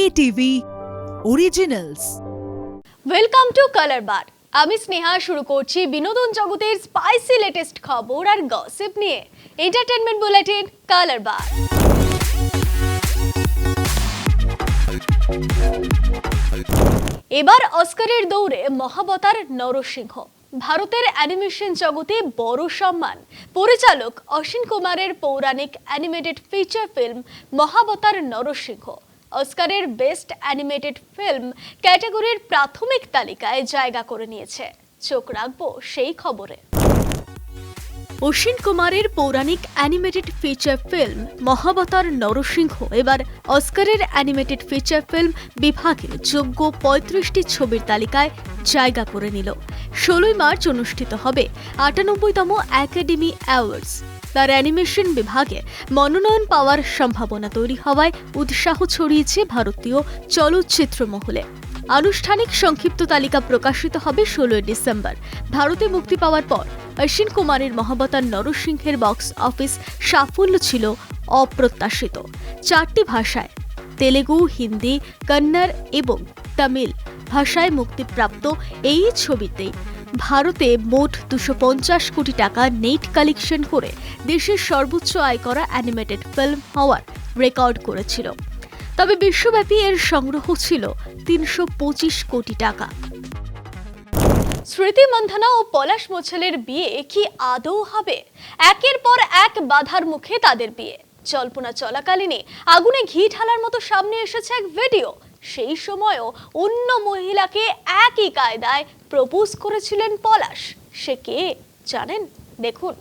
KTV originals welcome to colour bar আমি স্নেহা, শুরু করছি বিনোদন জগতের স্পাইসি লেটেস্ট খবর আর গসিপ নিয়ে। এন্টারটেনমেন্ট বুলেটিন কালার বার এবার অস্কারের দৌড়ে মহাবতার নরসিংহ। ভারতের অ্যানিমেশন জগতে বড় সম্মান। পরিচালক অশ্বিন কুমারের পৌরাণিক animated feature film Mahavatar Narsimha. অস্কারের বেস্ট অ্যানিমেটেড ফিল্ম ক্যাটাগরির প্রাথমিক তালিকায় জায়গা করে নিয়েছে। চোখ রাখব সেই খবরে। অশ্বিন কুমারের পৌরাণিক animated feature film Mahavatar Narsimha. এবার অস্কারের অ্যানিমেটেড ফিচার ফিল্ম বিভাগে যোগ্য পঁয়ত্রিশটি ছবির তালিকায় জায়গা করে নিল। ষোলোই মার্চ অনুষ্ঠিত হবে আটানব্বইতম একাডেমি অ্যাওয়ার্ডস। তার অ্যানিমেশন বিভাগে মনোনয়ন পাওয়ার সম্ভাবনা তৈরি হওয়ায় উৎসাহ ছড়িয়েছে ভারতীয় চলচ্চিত্র মহলে আনুষ্ঠানিক সংক্ষিপ্ত তালিকা প্রকাশিত হবে ষোলোই ডিসেম্বর। ভারতে মুক্তি পাওয়ার পর অশ্বিন কুমারের মহাবতার নরসিংহের বক্স অফিস সাফল্য ছিল অপ্রত্যাশিত। চারটি ভাষায় তেলেগু, হিন্দি, কন্নড় এবং তামিল ভাষায় মুক্তিপ্রাপ্ত এই ছবিতে ভারতে মোট দুশো পঞ্চাশ কোটি টাকা নেট কালেকশন করে দেশের সর্বোচ্চ আয় করা অ্যানিমেটেড ফিল্ম হওয়ার রেকর্ড করেছিল। তবে বিশ্বব্যাপী এর সংগ্রহ ছিল তিনশো পঁচিশ কোটি টাকা। স্মৃতি মন্থনা ও পলাশ মোছলের বিয়ে কি আদৌ হবে? একের পর এক বাধার মুখে তাদের বিয়ে। জল্পনা চলাকালীনই আগুনে ঘি ঢালার মতো সামনে এসেছে এক ভিডিও। সেই সময়ও অন্য মহিলাকে একই কায়দায় প্রপোজ করেছিলেন পলাশ। সে কে জানেন? দেখুন।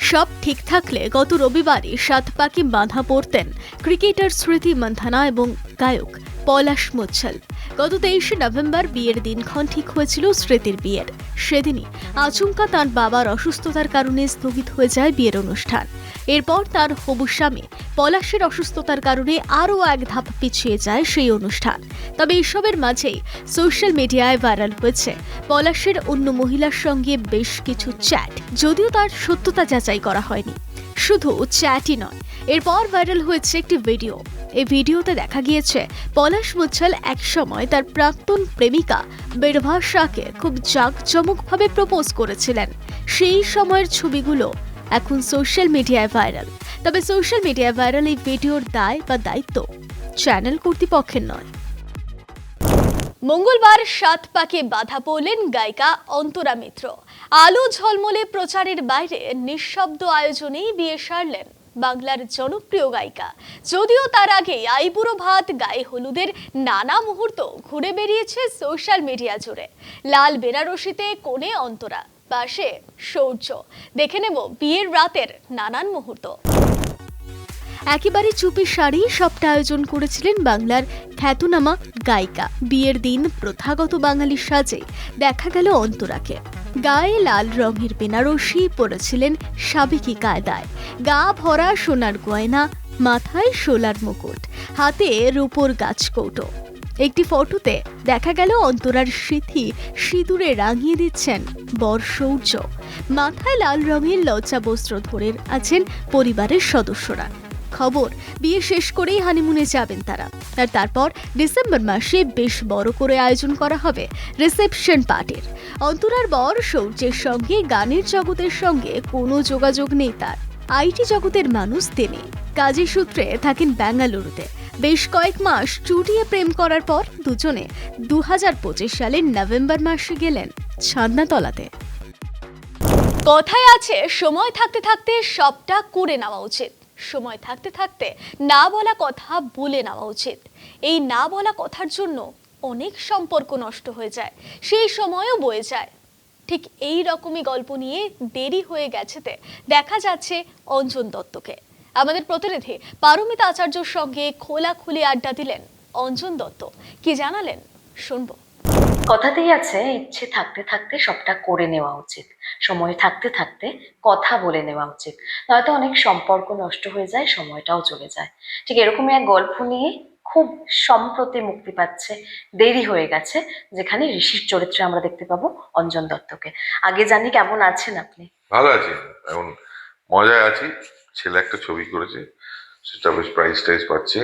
সব ঠিক থাকলে গত রবিবারই সাত পাকে বাঁধা পড়তেন ক্রিকেটার স্মৃতি মন্থানা এবং গায়ক পলাশ মুচ্ছল। গত তেইশে নভেম্বর বিয়ের দিনক্ষণ ঠিক হয়েছিল স্মৃতির বিয়ের। সেদিনই আচমকা তার বাবার অসুস্থতার কারণে স্থগিত হয়ে যায় বিয়ের অনুষ্ঠান। এরপর তার হবু স্বামী পলাশের অসুস্থতার কারণে আরও এক ধাপ পিছিয়ে যায় সেই অনুষ্ঠান। তবে এসবের মাঝেই সোশ্যাল মিডিয়ায় ভাইরাল হয়েছে। পলাশের অন্য মহিলার সঙ্গে বেশ কিছু চ্যাট, যদিও তার সত্যতা যাচাই করা হয়নি। শুধু চ্যাটই নয়, এরপর ভাইরাল হয়েছে একটি ভিডিও। এই ভিডিওতে দেখা গিয়েছে, পলাশ মুচ্ছল একসময় তার প্রাক্তন প্রেমিকা বেরভা শাহকে খুব জাঁকজমকভাবে প্রপোজ করেছিলেন। সেই সময়ের ছবিগুলো এখন সোশ্যাল মিডিয়ায় ভাইরাল তবে সোশ্যাল মিডিয়ায় ভাইরাল এই ভিডিওর দায় বা দায়িত্ব চ্যানেল কর্তৃপক্ষের নয়। মঙ্গলবার সাত পাকে বাধা পড়লেন গায়িকা অন্তরা মিত্র। আলো ঝলমলে প্রচারের বাইরে নিঃশব্দ আয়োজনেই বিয়ে সারলেন বাংলার জনপ্রিয় গায়িকা। যদিও তার আগে আইবুড়ো ভাত, গায়ে হলুদের নানা মুহূর্ত ঘুরে বেরিয়েছে সোশ্যাল মিডিয়া জুড়ে। লাল বেনারসিতে কোণে অন্তরা। পাশে সৌর্য। দেখে নেব বিয়ের রাতের নানান মুহূর্ত। একেবারে চুপি শাড়ি সবটা আয়োজন করেছিলেন বাংলার খ্যাতনামা গায়িকা। বিয়ের দিন প্রথাগত বাঙালি সাজে দেখা গেল অন্তরাকে। গায়ে লাল রঙের বেনারসি পরেছিলেন সাবেকি কায়দায়। গা ভরা সোনার গয়না, মাথায় সোলার মুকুট, হাতে রূপোর গাছ কৌটো একটি ফটোতে দেখা গেল অন্তরার স্মৃতি সিঁদুরে রাঙিয়ে দিচ্ছেন বর সৌর্য মাথায় লাল রঙের লজ্জা বস্ত্র ধরে আছেন পরিবারের সদস্যরা। খবর, বিয়ে শেষ করেই হানিমুনে যাবেন তারা। আর তারপর ডিসেম্বর মাসে বেশ বড় করে আয়োজন করা হবে রিসেপশন পার্টির। অন্তরার বর সৌর্যের সঙ্গে, গানের জগতের সঙ্গে কোনো যোগাযোগ নেই তার। আইটি জগতের মানুষ তিনি। কাজের সূত্রে থাকেন বেঙ্গালুরুতে বেশ কয়েক মাস চুটিয়ে প্রেম করার পর দুজনে দু হাজার পঁচিশ সালের নভেম্বর মাসে গেলেন ছাদনাতলাতে। কথায় আছে, সময় থাকতে থাকতে সবটা করে নেওয়া উচিত। সময় থাকতে থাকতে না বলা কথা বলে নেওয়া উচিত। এই না বলা কথার জন্য অনেক সম্পর্ক নষ্ট হয়ে যায়, সেই সময়ও বয়ে যায়। ঠিক এই রকমই গল্প নিয়ে দেরি হয়ে গেছেতে দেখা যাচ্ছে অঞ্জন দত্তকে। আমাদের প্রতিনিধি পারমিতা আচার্যর সঙ্গে খোলাখুলি আড্ডা দিলেন অঞ্জন দত্ত। কি জানালেন? শুনব। কথাতেই আছে ইচ্ছে থাকতে থাকতে সবটা করে নেওয়া উচিত। সময় থাকতে থাকতে কথা বলে নেওয়া উচিত। নয়তো অনেক সম্পর্ক নষ্ট হয়ে যায় সময়টাও চলে যায়। ঠিক এরকমই এক গল্প নিয়ে খুব সম্প্রতি মুক্তি পাচ্ছে দেরি হয়ে গেছে যেখানে ঋষির চরিত্রে আমরা দেখতে পাবো অঞ্জন দত্তকে। আগে জানি কেমন আছেন আপনি? ভালো আছি এখন মজায় আছি। ছেলে একটা ছবি করেছে সেটা বেশ প্রাইজ টাইজ পাচ্ছে।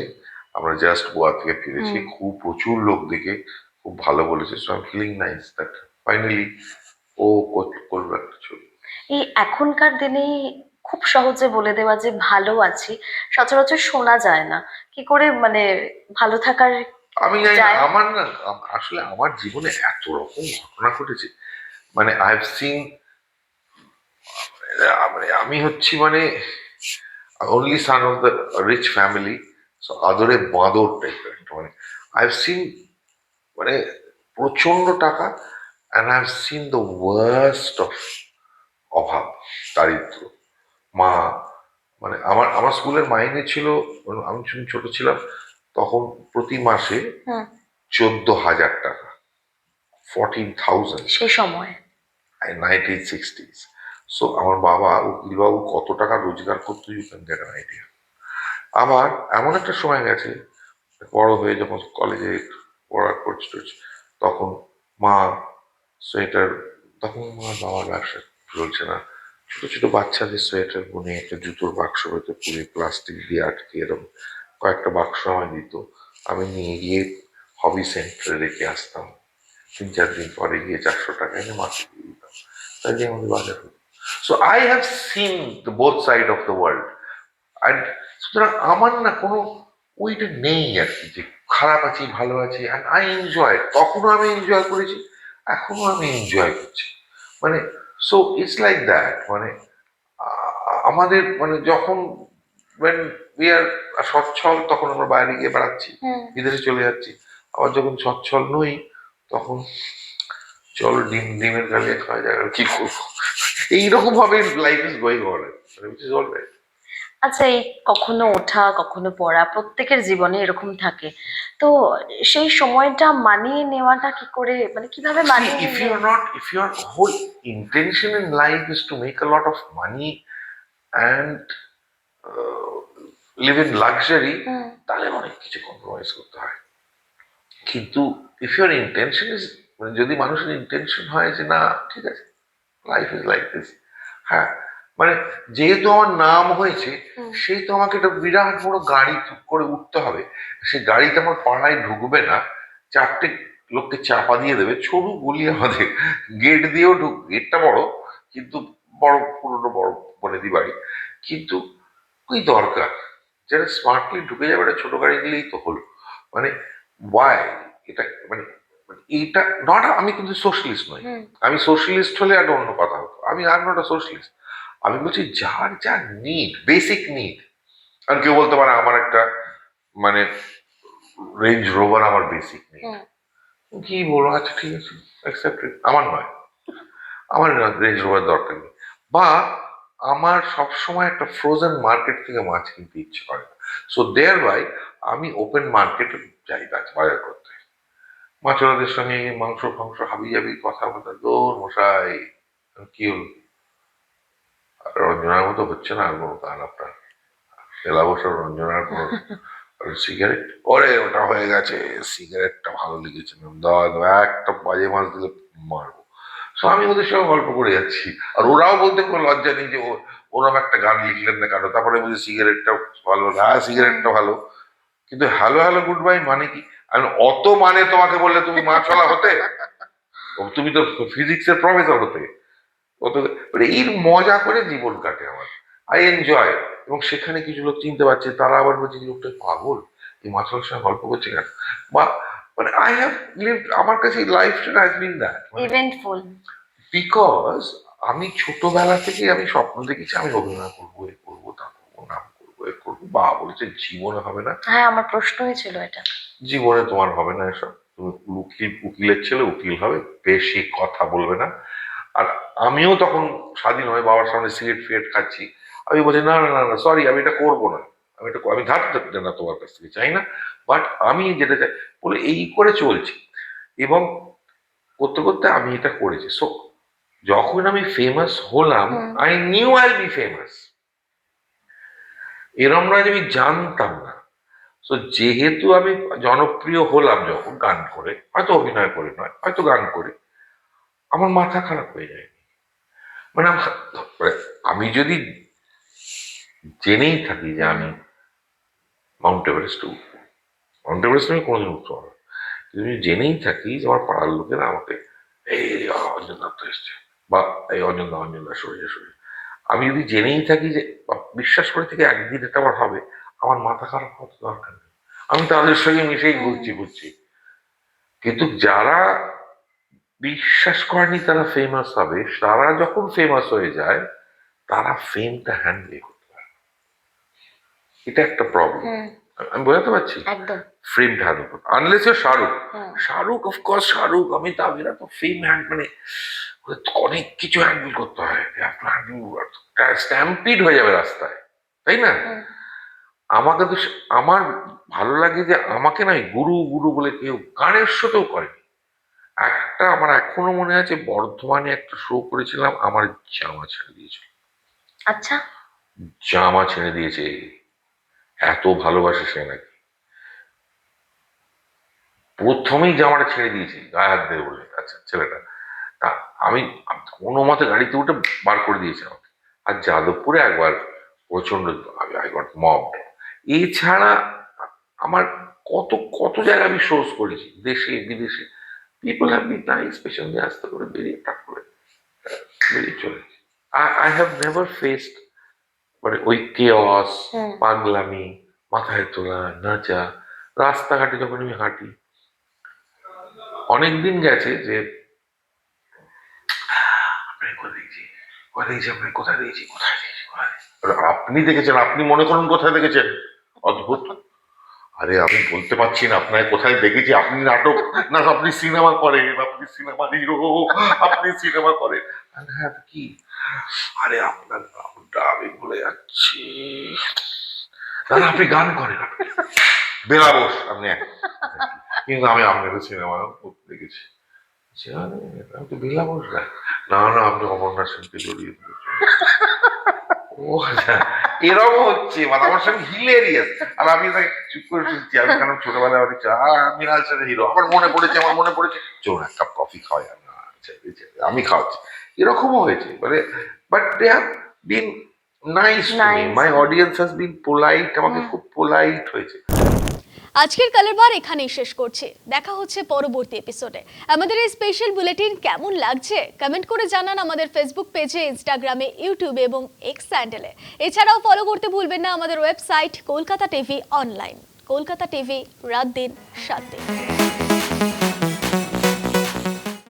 আমরা জাস্ট গোয়া থেকে ফিরেছি খুব প্রচুর লোক দেখে খুব ভালো বলেছে so I feeling nice that finally ও কর- করবে একটা ছবি। এই এখনকার দিনে খুব সহজে বলে দেওয়া যে ভালো আছি সচরাচর শোনা যায় না। কি করে মানে ভালো থাকার আমি জানি আমার না আসলে আমার জীবনে এত রকম ঘটনা ঘটেছে। মানে আই হ্যাভ সিন মানে আমি হচ্ছি মানে only son of the rich family so আদরে বাঁদর টাইপের একটা মানে আই হ্যাভ সিন মানে প্রচণ্ড টাকা and I have seen the worst of অভাব দারিদ্র. মা মানে আমার আমার স্কুলের মাইনে ছিল আমি যখন ছোট ছিলাম তখন প্রতি মাসে। চোদ্দ হাজার টাকা ফোরটিন থাউজেন্ড সে সময়। নাইনটিন সিক্সটিজ সো আমার বাবা উকিলবাবু কত টাকা রোজগার করতো ইউ ক্যান গেট আইডিয়া আবার এমন একটা সময় গেছে, বড় হয়ে যখন কলেজে পড়া করছি তখন মা সোয়েটার, তখন আমার বাবার ব্যবসা চলছে না। ছোট ছোট বাচ্চাদের সোয়েটার বুনে একটা জুতোর বাক্স হয়তো পুরে প্লাস্টিক দিয়ে আটকে এরকম কয়েকটা বাক্স আমায় দিত। আমি নিয়ে গিয়ে হবি সেন্টারে রেখে আসতাম। তিন চার দিন পরে গিয়ে চারশো টাকা এনে মাকে দিয়ে দিতাম। তাই দিয়ে আমাদের বাজার হতো so I have seen the both side of the world and সুতরাং আমার না কোনো ওইটা নেই আর কি যে খারাপ আছি ভালো আছি অ্যান্ড আই এনজয় তখনও আমি এনজয় করেছি এখনও আমি এনজয় করছি। মানে সো ইটস লাইক দ্যাট মানে আমাদের মানে যখন when we আর সচ্ছল তখন আমরা বাইরে গিয়ে বেড়াচ্ছি বিদেশে চলে যাচ্ছি। আবার যখন সচ্ছল নই তখন চল ডিম ডিমের গালিয়ে খাওয়া যায় আর কি করব? এইরকম ভাবে life is going on which is all right আচ্ছা এই কখনো ওঠা কখনো পড়া প্রত্যেকের জীবনে এরকম থাকে। তো সেই সময়টা মানিয়ে নেওয়াটা কি করে মানে কীভাবে মানিয়ে if you not, if your whole intention in life is to make a lot of money and uh, live in luxury, hmm তাহলে অনেক কিছু কম্প্রোমাইজ করতে হয়। কিন্তু ইফ ইউর ইন্টেনশন ইজ মানে যদি মানুষের ইন্টেনশন হয় যে না ঠিক আছে লাইফ ইজ লাইক দিস হ্যাঁ মানে যেহেতু আমার নাম হয়েছে। সেই তো আমাকে একটা বিরাট বড় গাড়ি করে উঠতে হবে। সেই গাড়িতে আমার পাড়ায় ঢুকবে না চারটে লোককে চাপা দিয়ে দেবে সরু গলি আমাদের গেট দিয়েও ঢুক গেটটা বড় কিন্তু বড় পুরোনো বড় বনেদি বাড়ি। কিন্তু ওই দরকার? যারা স্মার্টলি ঢুকে যাবে একটা ছোট গাড়ি দিলেই তো হলো। মানে ওয়াই এটা মানে এইটা নট আমি কিন্তু সোশ্যালিস্ট নই। আমি সোশ্যালিস্ট হলে একটা অন্য কথা হতো। আমি আর নট সোশ্যালিস্ট আমি বলছি যার যা নিড বেসিক নিড আর কেউ বলতে পারে আমার একটা মানে রেঞ্জ রোভার আমার বেসিক নিড কি বলব আচ্ছা ঠিক আছে অ্যাকসেপ্টেড আমার নয়। আমার রেঞ্জ রোভার দরকার নেই। বা আমার সবসময় একটা ফ্রোজেন মার্কেট থেকে মাছ কিনতে ইচ্ছে করে না। সো দেয়ার বাই আমি ওপেন মার্কেটে যাই গাছ বাজার করতে। মাছরাদের সঙ্গে মাংস ফাংস হাবি জাবি কথা বলতে দৌড় মশাই, কি হলো? রঞ্জনার মতো হচ্ছে না আর কোনো গান আপনার। এলা বছর রঞ্জনার কোনো সিগারেট? ওরে, ওটা হয়ে গেছে। সিগারেটটা ভালো লেগেছে একটা বাজে মাছ দিলে মারবো। আমি ওদের সঙ্গে গল্প করে যাচ্ছি। আর ওরাও বলতে কোনো লজ্জা নেই যে ওরম একটা গান লিখলেন না কেন? তারপরে বলছে, সিগারেটটা ভালো। না হ্যাঁ সিগারেটটা ভালো। কিন্তু হ্যালো হ্যালো, গুড বাই মানে কি? আমি অত মানে তোমাকে বললে তুমি মাছওয়ালা হতে? তুমি তো ফিজিক্সের প্রফেসর হতে। অত মানে এর মজা করে জীবন কাটে আমার। আই এনজয় এবং সেখানে কিছু লোক চিনতে পারছে তারা আবার বলছে যে লোকটা পাগল। এই মাছওয়ালার সঙ্গে গল্প করছে কেন? বা মানে আই হ্যাভ লিভ আমার কাছে লাইফটা has been that eventful because আমি ছোটবেলা থেকে আমি স্বপ্ন দেখেছি আমি অভিনয় করব এ করব তা করব নাম করব। বা বলেছে জীবনে হবে না? হ্যাঁ আমার প্রশ্নই ছিল এটা। জীবনে তোমার হবে না এসব? তুমি উকিল উকিলের ছেলে উকিল হবে বেশি কথা বলবে না। আর আমিও তখন স্বাধীন হয়ে বাবার সামনে সিগারেট ফিগারেট খাচ্ছি। আমি বলছি না না না সরি আমি এটা করব না। আমি এটা আমি ধার ধরতে না তোমার কাছ থেকে চাই না? বাট আমি যেটা চাই বলে এই করে চলছি। এবং করতে করতে আমি এটা করেছি। সো যখন আমি ফেমাস হলাম I knew I be famous এরম না যে আমি জানতাম না। তো যেহেতু আমি জনপ্রিয় হলাম যখন গান করে, হয়তো অভিনয় করে নয়, হয়তো গান করে, আমার মাথা খারাপ হয়ে যায়নি মানে মানে আমি যদি জেনেই থাকি যে আমি মাউন্ট এভারেস্ট মাউন্ট এভারেস্ট আমি কোনোদিন উঠতে পারব আমি জেনেই থাকি যে আমার পাড়ার লোকেরা আমাকে, এই অঞ্জন দত্ত এসছে। বা, এই, অঞ্জন দা অঞ্জন দা সরে সরে। আমি যদি জেনেই থাকি যে বিশ্বাস করে থেকে একদিন এটা আমার হবে আমার মাথা খারাপ হওয়ার তো দরকার নেই। আমি তাদের সঙ্গে মিশেই ঘুরছি ঘুরছি। কিন্তু যারা বিশ্বাস করেনি তারা ফেমাস হবে তারা যখন ফেমাস হয়ে যায় তারা ফেমটা হ্যান্ডেল করতে পারে এটা একটা প্রবলেম আমি বোঝাতে পারছি? ফ্রেমটা হ্যান্ডেল করতে unless Shahrukh Shahrukh of course Shahrukh আমি তামিরা তো ফেম হ্যান্ড মানে তো অনেক কিছু হ্যান্ডেল করতে হয়। স্ট্যাম্পিড হয়ে যাবে রাস্তায় তাই না? আমাকে তো আমার ভালো লাগে যে আমাকে না গুরু গুরু বলে কেউ গানের শোতেও করেনি। একটা আমার এখনও মনে আছে বর্ধমানে একটা শো করেছিলাম আমার জামা ছেড়ে দিয়েছিল আচ্ছা। জামা ছেড়ে দিয়েছে। এত ভালোবাসে সে নাকি। প্রথমেই জামাটা ছেড়ে দিয়েছি গায়ে হাত দেবে বলে আচ্ছা ছেলেটা। আমি কোনো মতে গাড়িতে উঠে বার করে দিয়েছে আমাকে। আর যাদবপুরে একবার প্রচণ্ড আই গট মব এছাড়া আমার কত কত জায়গায় আমি শোজ করেছি দেশে বিদেশে। People have been nice patiently আস্তে করে বেরিয়ে করে বেরিয়ে চলে I I have never faced মানে ওই কেওয়াস পাগলামি মাথায় তোলা নাচা রাস্তাঘাটে যখন আমি হাঁটি অনেক দিন গেছে যে আপনাকে কোথায় দেখছি কোথায় দেখছি আপনাকে কোথায় দেখছি কোথায় দেখছি? আপনি দেখেছেন, আপনি মনে করুন কোথায় দেখেছেন। অদ্ভুত। আরে আমি বলতে পারছি না, আপনাকে কোথায় দেখেছি? আপনি নাটক, না, আপনি সিনেমা করেন, আপনি সিনেমা হিরো, আপনি সিনেমা করেন। হ্যাঁ কি? আরে আপনার নামটা আমি ভুলে যাচ্ছি। দাদা আপনি গান করেন, আপনি বেলাবোস আপনি কিন্তু আমি আপনাকে সিনেমা দেখেছি। আমি তো বেলাবোস না না না আপনি অমরনাথ সেনকে জড়িয়ে ও আচ্ছা এরকম হচ্ছে মানে আমার সঙ্গে হিলেরিয়াস আর আমি তাকে চুপ করে শুনছি আমি কেন ছোটবেলায় অনেক সেন হিরো আমার মনে পড়েছে আমার মনে পড়েছে চলুন এক কাপ কফি খাওয়াই আমি আচ্ছা, আচ্ছা, আমি খাওয়াচ্ছি। এরকমও হয়েছে মানে but they have been nice my audience has been polite আমাকে খুব পোলাইট হয়েছে। আজকের কালার বার এখানেই শেষ করছি। দেখা হচ্ছে পরবর্তী এপিসোডে আমাদের এই স্পেশাল বুলেটিন কেমন লাগছে? কমেন্ট করে জানান আমাদের ফেসবুক পেজে ইনস্টাগ্রামে ইউটিউবে এবং এক্স স্যান্ডেলে এছাড়াও ফলো করতে ভুলবেন না আমাদের website Kolkata TV online Kolkata TV রাত দিন, সাত দিন।